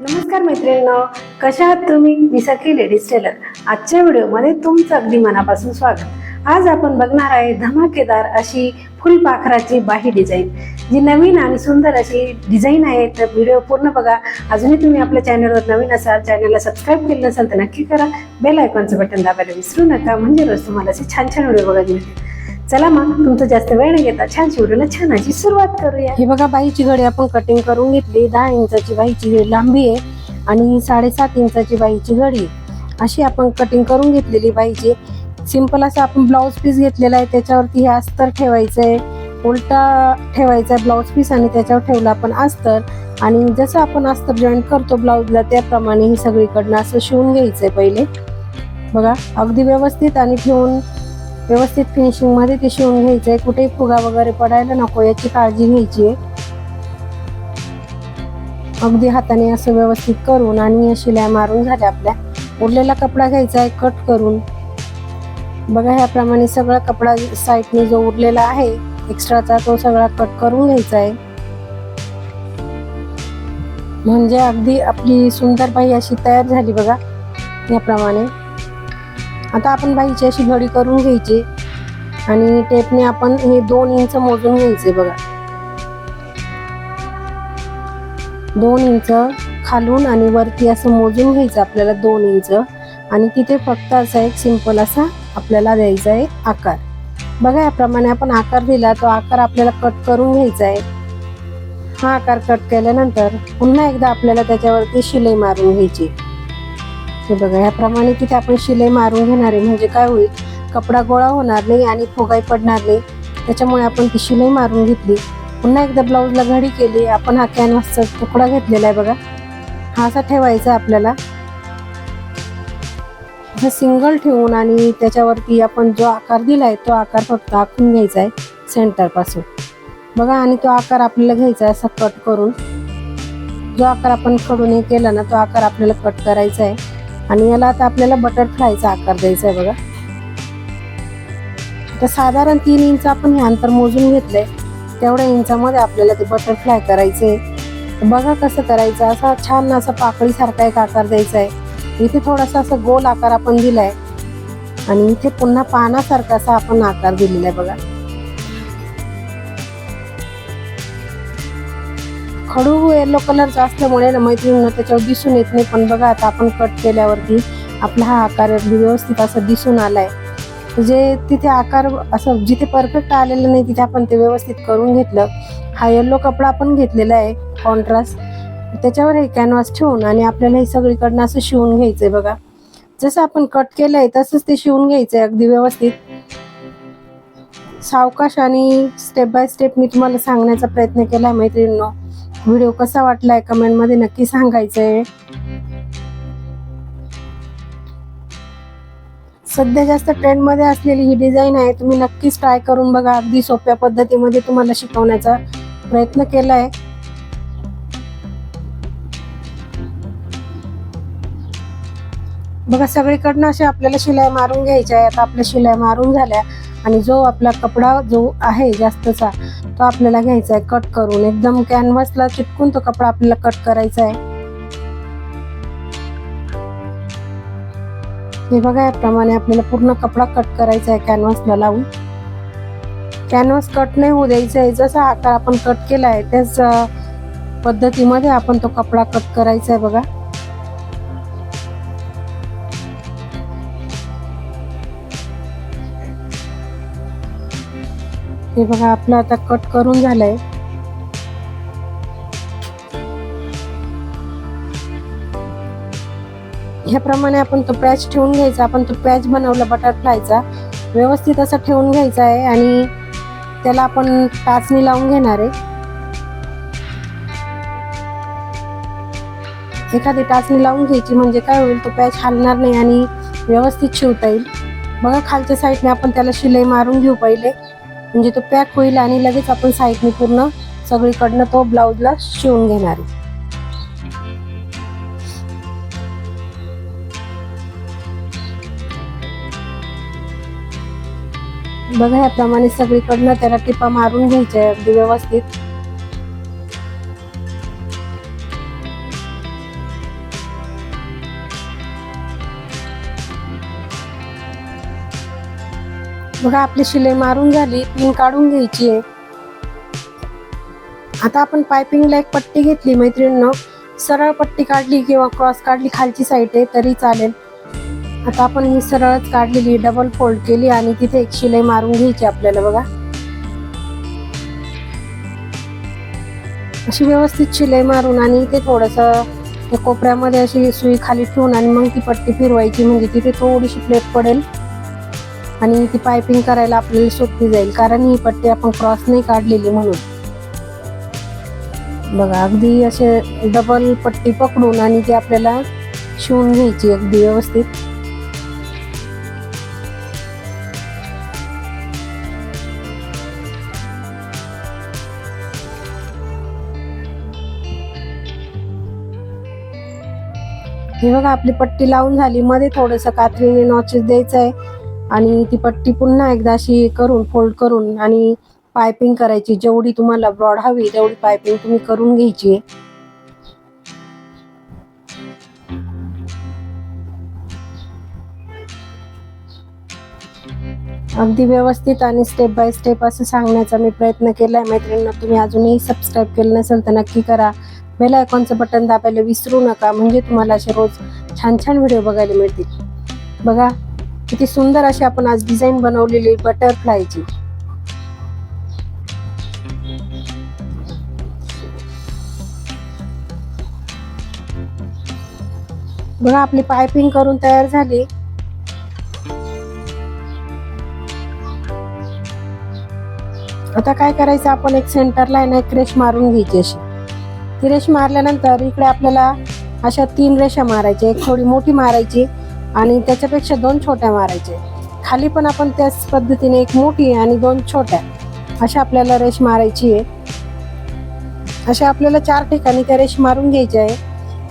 नमस्कार मैत्रिणींनो कशा आहात तुम्ही? मी सखी लेडीज टेलर. आजच्या व्हिडिओमध्ये तुमचं अगदी मनापासून स्वागत. आज आपण बघणार आहे धमाकेदार अशी फुलपाखराची बाही डिझाईन जी नवीन आणि सुंदर अशी डिझाईन आहे तर व्हिडिओ पूर्ण बघा. अजूनही तुम्ही आपल्या चॅनलवर नवीन असाल चॅनलला सबस्क्राईब केलं नसाल तर नक्की करा. बेल आयकॉनचं बटन दाबायला विसरू नका. म्हणजे रोज तुम्हाला असे छान छान व्हिडिओ बघायला मिळतील. चला मग तुमचं जास्त वेळ न घेता. छान शिवडीला छान अशी सुरुवात करूया. हे बघा बाईची घडी आपण कटिंग करून घेतली. दहा इंचाची बाईची लांबी आहे आणि साडेसात इंचाची बाईची घडी आहे. अशी आपण कटिंग करून घेतलेली बाईची. सिंपल असं आपण ब्लाऊज पीस घेतलेला आहे. त्याच्यावरती हे अस्तर ठेवायचं आहे उलटा ठेवायचा आहे ब्लाऊज पीस आणि त्याच्यावर ठेवला आपण अस्तर. आणि जसं आपण अस्तर जॉईन करतो ब्लाऊजला त्याप्रमाणे ही सगळीकडनं असं शिवून घ्यायचं आहे पहिले. बघा अगदी व्यवस्थित आणि ठेवून व्यवस्थित फिनिशिंगमध्ये ते शिवून घ्यायचं आहे कुठेही फुगा वगैरे पडायला नको याची काळजी घ्यायची आहे. अगदी हाताने असं व्यवस्थित करून आणि शिलाय मारून झाल्या आपल्या. उरलेला कपडा घ्यायचा आहे कट करून. बघा ह्याप्रमाणे सगळा कपडा साईडने जो उरलेला आहे एक्स्ट्राचा तो सगळा कट करून घ्यायचा आहे. म्हणजे अगदी आपली सुंदर बाई अशी तयार झाली बघा याप्रमाणे आता आपण बाईची अशी घडी करून घ्यायची. आणि टेपने आपण हे दोन इंच मोजून घ्यायचे बघा. दोन इंच खालून आणि वरती असं मोजून घ्यायचं आपल्याला दोन इंच. आणि तिथे फक्त असा एक सिंपल असा आपल्याला द्यायचा आहे आकार. बघा याप्रमाणे आपण आकार दिला तो आकार आपल्याला कट करून घ्यायचा आहे. हा आकार कट केल्यानंतर पुन्हा एकदा आपल्याला त्याच्यावरती शिलाई मारून घ्यायची. हे बघा याप्रमाणे तिथे आपण शिलाई मारून घेणार आहे. म्हणजे काय होईल? कपडा गोळा होणार नाही आणि फुगाई पडणार नाही. त्याच्यामुळे आपण ती शिलाई मारून घेतली. पुन्हा एकदा ब्लाऊजला घडी केली. आपण हा कॅनव्हासचा तुकडा घेतलेला आहे बघा. हा असा ठेवायचा आपल्याला. हा सिंगल ठेवून आणि त्याच्यावरती आपण जो आकार दिलाय तो आकार फक्त आखून घ्यायचा आहे सेंटरपासून. बघा आणि तो आकार आपल्याला घ्यायचा आहे असा कट करून. जो आकार आपण कडून हे केला ना तो आकार आपल्याला कट करायचा आहे. आणि याला आता आपल्याला बटरफ्लायचा आकार द्यायचा आहे बघा. तर साधारण तीन इंच आपण हे अंतर मोजून घेतलंय. तेवढ्या इंचामध्ये आपल्याला ते बटरफ्लाय करायचे. बघा कसं करायचं. असा छान असा पाकळीसारखा एक आकार द्यायचा आहे. इथे थोडासा असा गोल आकार आपण दिलाय. आणि इथे पुन्हा पानासारखा असा आपण आकार दिलेला आहे बघा. खडू येलो कलरचा असल्यामुळे ना मैत्रिणींना त्याच्यावर दिसून येत नाही. पण बघा आता आपण कट केल्यावरती आपला हा आकार व्यवस्थित असा दिसून आलाय. जे तिथे आकार असं जिथे परफेक्ट आलेलं नाही तिथे आपण ते व्यवस्थित करून घेतलं. हा येल्लो कपडा आपण घेतलेला आहे कॉन्ट्रास्ट त्याच्यावर हे कॅनव्हास ठेवून आणि आपल्याला हे सगळीकडनं असं शिवून घ्यायचंय बघा. जसं आपण कट केलंय तसंच ते शिवून घ्यायचंय अगदी व्यवस्थित. सावकाश आणि स्टेप बाय स्टेप मी तुम्हाला सांगण्याचा प्रयत्न केलाय मैत्रिणींनो. व्हिडिओ कसा वाटलाय कमेंटमध्ये नक्की सांगायचंय. सध्या जास्त ट्रेंडमध्ये असलेली ही डिझाईन आहे तुम्ही नक्कीच ट्राय करून बघा. अगदी सोप्या पद्धतीमध्ये तुम्हाला शिकवण्याचा प्रयत्न केलाय. बघा सगळीकडनं असे आपल्याला शिलाई मारून घ्यायच्या आहे आता आपल्या शिलाई मारून झाल्या. आणि जो आपला कपडा जो आहे जास्तचा तो आपल्याला घ्यायचा आहे कट करून. एकदम कॅनव्हासला चिटकून तो कपडा आपल्याला कट करायचा आहे. हे बघा याप्रमाणे आपल्याला पूर्ण कपडा कट करायचा आहे कॅनव्हासला लावून. कॅनव्हास कट नाही होऊ द्यायचा आहे. जसा आकार आपण कट केला आहे त्याच पद्धतीमध्ये आपण तो कपडा कट करायचा आहे बघा. हे बघा आपलं आता कट करून झालंय. ह्याप्रमाणे आपण तो पॅच ठेवून घ्यायचा. आपण तो पॅच बनवला बटरफ्लायचा व्यवस्थित असा ठेवून घ्यायचा आहे आणि त्याला आपण टाचणी लावून घेणार आहे. एखादी टाचणी लावून घ्यायची म्हणजे काय होईल तो पॅच हलणार नाही आणि व्यवस्थित शिवता येईल. बघा खालच्या साईडने आपण त्याला शिलाई मारून घेऊ पहिले. म्हणजे तो पॅक होईल आणि लगेच आपण साईडने पूर्ण सगळीकडनं तो ब्लाऊजला शिवून घेणार आहे. बघा याप्रमाणे सगळीकडनं त्याला टिपा मारून घ्यायच्या आहे अगदी व्यवस्थित. बघा आपली शिलाई मारून झाली पिन काढून घ्यायची आहे. आता आपण पायपिंगला एक पट्टी घेतली मैत्रिणीनं. सरळ पट्टी काढली किंवा क्रॉस काढली खालची साईड आहे तरी चालेल. आता आपण ही सरळच काढलेली डबल फोल्ड केली आणि तिथे एक शिलाई मारून घ्यायची आपल्याला बघा. अशी व्यवस्थित शिलाई मारून आणि इथे थोडस त्या कोपऱ्यामध्ये अशी सुई खाली ठेवून आणि मग ती पट्टी फिरवायची म्हणजे तिथे थोडीशी प्लेट पडेल. आणि ती पायपिंग करायला आपल्याला सोपी जाईल. कारण ही पट्टी आपण क्रॉस नाही काढलेली म्हणून. बघा अगदी असे डबल पट्टी पकडून आणि ती आपल्याला शिवून घ्यायची अगदी व्यवस्थित. हे बघा आपली पट्टी लावून झाली. मध्ये थोडस कात्रीने नॉचेस द्यायचं आहे. आणि ती पट्टी पुन्हा एकदा अशी करून फोल्ड करून आणि पायपिंग करायची. जेवढी तुम्हाला ब्रॉड हवी तेवढी पायपिंग तुम्ही करून घ्यायची. अगदी व्यवस्थित आणि स्टेप बाय स्टेप असं सांगण्याचा मी प्रयत्न केलाय. मैत्रिणींना तुम्ही अजूनही सबस्क्राईब केलं नसेल तर नक्की करा. बेल आयकॉनचं बटन दाबायला विसरू नका. म्हणजे तुम्हाला असे रोज छान छान व्हिडिओ बघायला मिळतील. बघा किती सुंदर अशी आपण आज डिझाईन बनवलेली बटरफ्लायची बघा आपली पायपिंग करून तयार झाली. आता काय करायचं आपण एक सेंटरला आहे ना एक रेश मारून घ्यायची अशी. ती रेश मारल्यानंतर इकडे आपल्याला अशा तीन रेषा मारायच्या एक थोडी मोठी मारायची आणि त्याच्यापेक्षा दोन छोट्या मारायच्या खाली पण आपण त्याच पद्धतीने एक मोठी आणि दोन छोट्या. अशा आपल्याला रेश मारायची आहे. अशा आपल्याला चार ठिकाणी त्या रेश मारून घ्यायच्या आहे.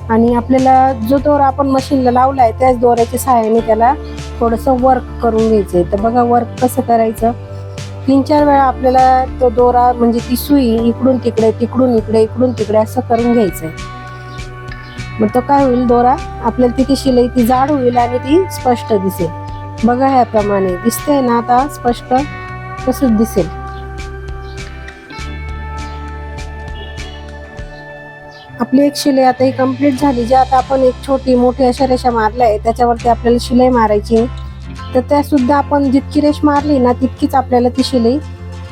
आणि आपल्याला जो दोरा आपण मशीनला लावला आहे त्याच दोऱ्याच्या सहाय्याने त्याला थोडंसं वर्क करून घ्यायचं आहे तर बघा वर्क कसं करायचं? तीन चार वेळा आपल्याला तो दोरा म्हणजे ती सुई इकडून तिकडे तिकडून इकडे इकडून तिकडे असं करून घ्यायचं आहे मग तो काय होईल दोरा? आपल्याला तिथे शिलाई ती जाड होईल आणि ती स्पष्ट दिसेल. बघा ह्याप्रमाणे. दिसते ना आता स्पष्ट? तसंच दिसेल. आपली एक शिलाई आता ही कंप्लीट झाली. जी आता आपण एक छोटी मोठी अशा रेषा मारल्या आहे त्याच्यावरती आपल्याला शिलाई मारायची तर त्या सुद्धा आपण जितकी रेष मारली ना तितकीच आपल्याला ती शिलाई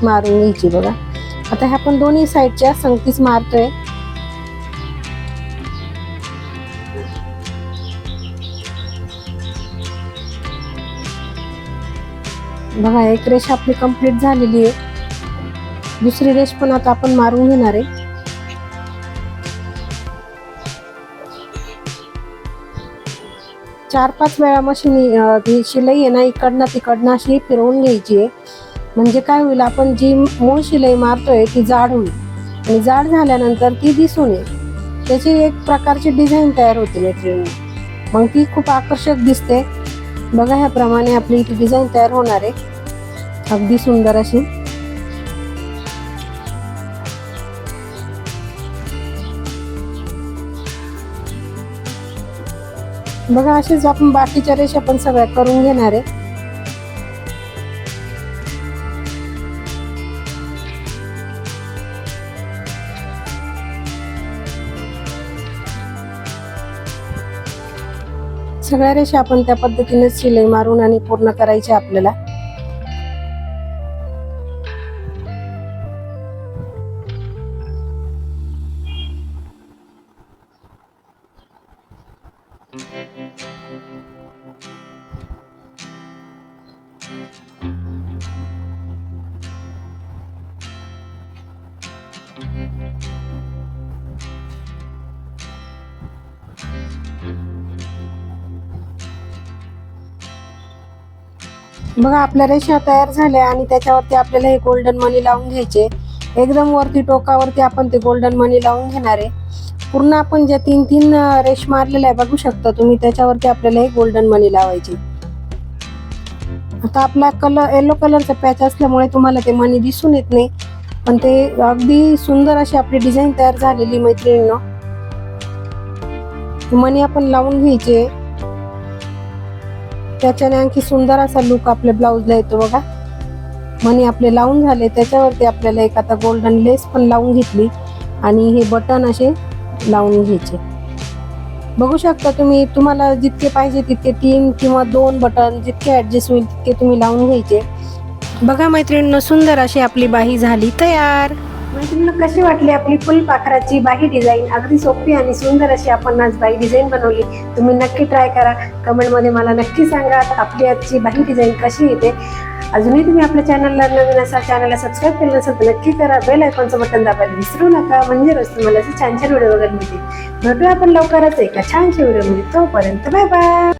मारून घ्यायची बघा. आता ह्या आपण दोन्ही साईडच्या संगतीच मारतोय. बघा एक रेष आपली कंप्लीट झालेली आहे. दुसरी रेष पण आता आपण मारून घेणार आहे. चार पाच वेळा मशीन ही शिलाई आहे ना इकडनं तिकडनं अशी फिरवून घ्यायची आहे. म्हणजे काय होईल आपण जी मूळ शिलाई मारतोय ती जाड होईल. आणि जाड झाल्यानंतर ती दिसून येईल. त्याची एक प्रकारची डिझाईन तयार होते मटेरियल मग ती खूप आकर्षक दिसते. बघा ह्याप्रमाणे आपली इथे डिझाईन तयार होणार आहे. अगदी सुंदर अशी. बघा असेच आपण बाकीच्या रेषा पण सगळ्या करून घेणार आहे. सगळ्या रेषा आपण त्या पद्धतीने शिलाई मारून आणि पूर्ण करायचे आपल्याला. बघा आपल्या रेषा तयार झाल्या आणि त्याच्यावरती आपल्याला हे गोल्डन मनी लावून घ्यायचे. एकदम वरती टोकावरती आपण ते गोल्डन मनी लावून घेणार आहे. पूर्ण आपण ज्या तीन तीन रेश रेष मारलेल्या आहे बघू शकता तुम्ही त्याच्यावरती आपल्याला हे गोल्डन मनी लावायचे. आता आपला कलर येलो कलरचा पॅच असल्यामुळे तुम्हाला ते मनी दिसून येत नाही. पण ते अगदी सुंदर अशी आपली डिझाईन तयार झालेली मैत्रिणीनं. मनी आपण लावून घ्यायचे त्याच्याने आणखी सुंदर असा लुक आपल्या ब्लाऊजला येतो बघा. मणी आपले लावून झाले त्याच्यावरती आपल्याला एक आता गोल्डन लेस पण लावून घेतली आणि हे बटन असे लावून घ्यायचे. बघू शकता तुम्ही तुम्हाला जितके पाहिजे तितके तीन किंवा दोन बटन जितके ॲडजस्ट होईल तितके तुम्ही लावून घ्यायचे. बघा मैत्रिणींनो सुंदर अशी आपली बाही झाली तयार. मैत्रिणींनो कशी वाटली आपली फुलपाखराची बाही डिझाईन? अगदी सोपी आणि सुंदर अशी आपण आज बाही डिझाईन बनवली. तुम्ही नक्की ट्राय करा. कमेंटमध्ये मला नक्की सांगा आपली आजची बाही डिझाईन कशी येते. अजूनही तुम्ही आपल्या चॅनलला नवीन असा चॅनलला सबस्क्राईब केलं नसेल तर नक्की करा. बेल आयकॉनचं बटन दाबायला विसरू नका. म्हणजे रोज तुम्हाला असे छान छान व्हिडिओ बघायला मिळतील. भेटूया आपण लवकरच एका छानशा व्हिडिओमध्ये. तोपर्यंत बाय बाय.